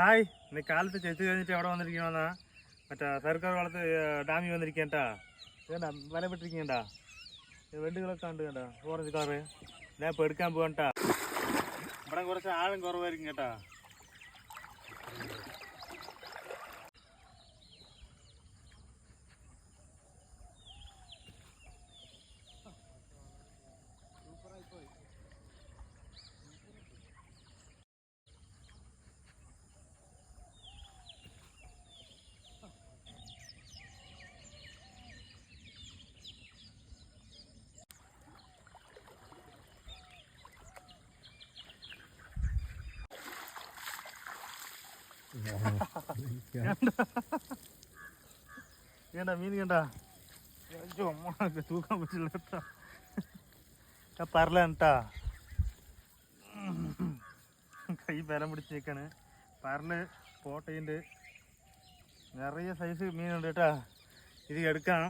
Hi. ഇന്ന് കാലത്ത് ചെത്തു കഴിഞ്ഞിട്ട് എവിടെ വന്നിരിക്കണമെന്നാ മറ്റേ സർക്കാർ വളത്ത് ഡാമിൽ വന്നിരിക്കേണ്ടാ? വേണ്ട വല പെട്ടിരിക്കണ്ടാ വെണ്ടുകളൊക്കെ ഉണ്ട് കേട്ടാ ഓറഞ്ച് കാറ് ഞാൻ ഇപ്പോൾ എടുക്കാൻ പോകണ്ട ഇവിടെ കുറച്ച് ആഴം കുറവായിരിക്കും കേട്ടാ. കേട്ടാ മീൻ കേട്ടാ ചുമ്മാ തൂക്കാൻ പറ്റില്ല കേട്ടാ. പറലട്ടാ കൈ പരം പിടിച്ച് നിൽക്കാണ് പറൽ പോട്ടയുണ്ട് നിറയെ സൈസ് മീനുണ്ട് കേട്ടാ ഇത് എടുക്കാൻ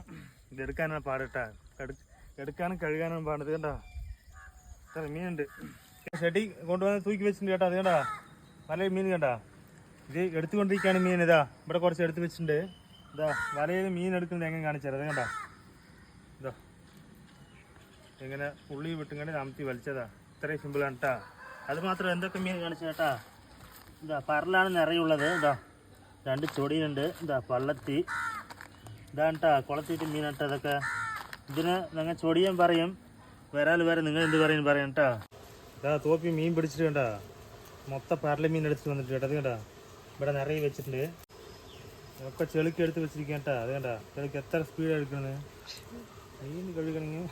ഇത് എടുക്കാനാണ് പാട് കേട്ടാ എടു- എടുക്കാനും കഴുകാനും പാടത് കേട്ടാ മീനുണ്ട്. ഷെഡി കൊണ്ടുവന്ന് തൂക്കി വെച്ചിട്ടുണ്ട് കേട്ടോ അത് കേട്ടാ നല്ല മീൻ കണ്ടാ? ഇത് എടുത്തുകൊണ്ടിരിക്കുകയാണ് മീൻ ഇതാ. ഇവിടെ കുറച്ച് എടുത്ത് വെച്ചിട്ടുണ്ട്. ഇതാ വലയിൽ മീൻ എടുക്കുന്നത് എങ്ങനെ കാണിച്ചത് അത് ഇതോ ഇതാ. ഇങ്ങനെ പുള്ളി വിട്ടുകൊണ്ട് അമത്തി വലിച്ചതാ. ഇത്രയും സിമ്പിളാണ് കേട്ടാ അത് മാത്രം എന്തൊക്കെ മീൻ കാണിച്ചു കേട്ടാ ഇതാ പറലാണ് നിറയുള്ളത്. ഇതാ രണ്ട് ചൊടിയുണ്ട് ഇതാ പള്ളത്തി. ഇതാണ് കേട്ടാ കുളത്തിയിട്ട് മീൻ കേട്ടോ അതൊക്കെ ഇതിന് നിങ്ങൾ ചൊടിയും പറയും. വരാൽ വരെ നിങ്ങൾ എന്ത് പറയും പറയും കേട്ടാ ഇതാ തോപ്പി മീൻ പിടിച്ചിട്ട് കണ്ടാ. മൊത്തം പരല മീൻ എടുത്തിട്ട് വന്നിട്ട് കേട്ടോ. അത് കണ്ടാ? ഇവിടെ നിറയെ വെച്ചിട്ടുണ്ട്. ഒക്കെ ചെളുക്കി എടുത്ത് വെച്ചിരിക്കുക കേട്ടാ. അത് കണ്ടാ? ചെളുക്ക് എത്ര സ്പീഡ് എടുക്കണത് മീൻ കഴുകണെങ്കിൽ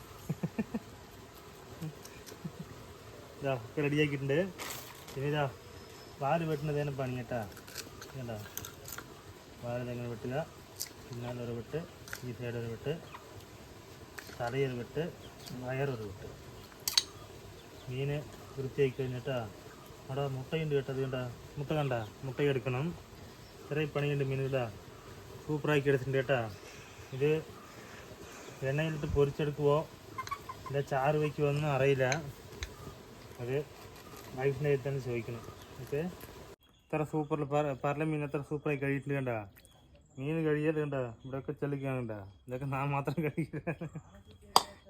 ഇതാ ഒക്കെ റെഡിയാക്കിയിട്ടുണ്ട് പിന്നെ ഇതാ വാൽ വെട്ടുന്നത് തന്നെ പണി കേട്ടാ. കേട്ടാ വാൽ എങ്ങനെ വെട്ടുക. പിന്നാലെ ഒരു വെട്ട് ഈ സൈഡ് ഒരു വെട്ട്. തലയൊരു വെട്ട് വയറൊരു വെട്ട്. മീന് വൃത്തിയാക്കി കഴിഞ്ഞിട്ടാ. അവിടെ മുട്ടയുണ്ട് കേട്ടോ അത് കണ്ട. മുട്ട കണ്ട മുട്ട എടുക്കണം. ഇത്രയും പണിയുണ്ട് മീൻ ഇതാ. സൂപ്പറാക്കി എടുത്തിട്ടുണ്ട് കേട്ടാ. ഇത് എണ്ണയിലിട്ട് പൊരിച്ചെടുക്കുവോ? ഇല്ല ചാറ് വയ്ക്കുമോന്നും അറിയില്ല. അത് വൈഫിന്റെ കയ്യിൽ തന്നെ ചോദിക്കണം. ഓക്കെ. ഇത്ര സൂപ്പറിൽ പറല മീൻ എത്ര സൂപ്പറായി കഴിയിട്ടുണ്ട് കണ്ട. മീൻ കഴിയാതെ കണ്ട. ഇവിടെയൊക്കെ ചെല്ലിക്കാണ് കണ്ട. ഇതൊക്കെ നാം മാത്രം കഴിക്കുക.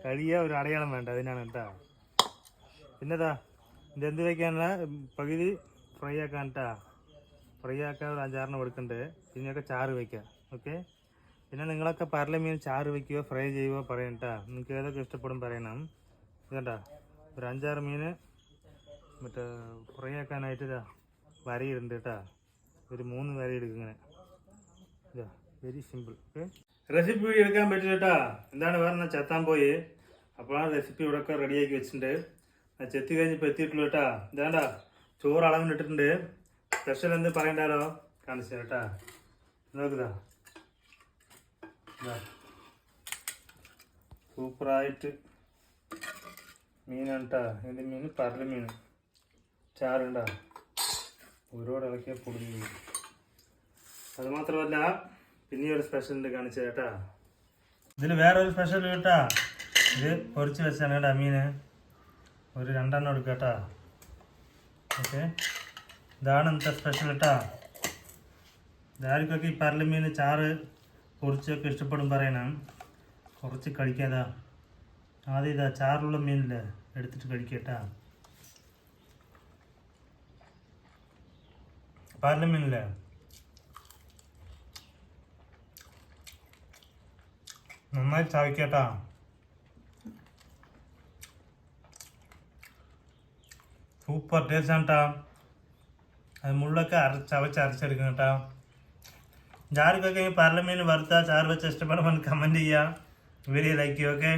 കഴിയാ ഒരു അടയാളം വേണ്ട അതിനാണ് കേട്ടാ. പിന്നെതാ ഇതെന്ത് വെക്കാനാ പകുതി ഫ്രൈ ആക്കാൻ കേട്ടാ ഫ്രൈ ആക്കാൻ ഒരു അഞ്ചാറെണ്ണം കൊടുക്കണ്ടേ പിന്നെയൊക്കെ ചാറ് വെക്കാം ഓക്കെ പിന്നെ നിങ്ങളൊക്കെ പരല മീൻ ചാറ് വയ്ക്കുകയോ ഫ്രൈ ചെയ്യുകയോ പറയണം കേട്ടാ നിങ്ങൾക്ക് ഏതൊക്കെ ഇഷ്ടപ്പെടും പറയണം. ഇതണ്ടാ ഒരു അഞ്ചാറ് മീൻ മറ്റേ ഫ്രൈ ആക്കാനായിട്ട് ഇതാ വരയിടുണ്ട് കേട്ടാ. ഒരു മൂന്ന് വര എടുക്കും ഇങ്ങനെ. ഇതാ very simple okay recipe video എടുക്കാൻ പറ്റില്ല കേട്ടാ. എന്താണ് വേറെ ചത്താൻ പോയി? അപ്പോഴാണ് റെസിപ്പി ഇവിടെ ഒക്കെ റെഡിയാക്കി വെച്ചിട്ടുണ്ട്. ആ ചെത്തി കഴിഞ്ഞപ്പോൾ എത്തിയിട്ടുള്ളൂ കേട്ടാ. ഇതാണ്ടാ ചോറ് അളവിനിട്ടിട്ടുണ്ട് സ്പെഷ്യൽ എന്ത് പറയണ്ടാലോ? കാണിച്ചു കേട്ടാ. നോക്കുതാ. ഇതാ. സൂപ്പറായിട്ട് മീനാണ് കേട്ടാ. ഇതിന്റെ മീൻ പരല മീൻ. ചാറുണ്ടാ. ഒരുപാട് ഇളക്കിയ പൊടിഞ്ഞു അത് മാത്രമല്ല പിന്നെ ഒരു സ്പെഷ്യൽ ഉണ്ട് കാണിച്ചു കേട്ടാ. ഇതിൽ വേറെ ഒരു സ്പെഷ്യൽ കേട്ടാ. ഇത് പൊരിച്ച് വെച്ചാണ് കേട്ടാ മീന്. ഒരു രണ്ടെണ്ണം എടുക്കുക കേട്ടോ. ഓക്കെ. ഇതാണ് ഇന്നത്തെ സ്പെഷ്യൽ കേട്ടോ. ഇതാർക്കൊക്കെ ഈ പരല മീൻ ചാറ് കുറച്ചൊക്കെ ഇഷ്ടപ്പെടും പറയണം. കുറച്ച് കഴിക്കാതാ. ആദ്യം ഇതാ ചാറുള്ള മീനില്ലേ എടുത്തിട്ട് കഴിക്കട്ടാ പരല മീനില്ലേ നന്നായി ചാവിക്കട്ടാ സൂപ്പർ ടേസ്റ്റ് ആണ് കേട്ടാ അത് മുള്ളൊക്കെ അരച്ച് ചവച്ച് അരച്ചെടുക്കണം കേട്ടാ ജാർക്കൊക്കെ ഈ പാർലമെന്റ് വറുത്ത ചാറ് വെച്ച് ഇഷ്ടപ്പെടുമ്പോൾ കമന്റ് ചെയ്യുക വീഡിയോ ലൈക്ക് ചെയ്യുക ഓക്കെ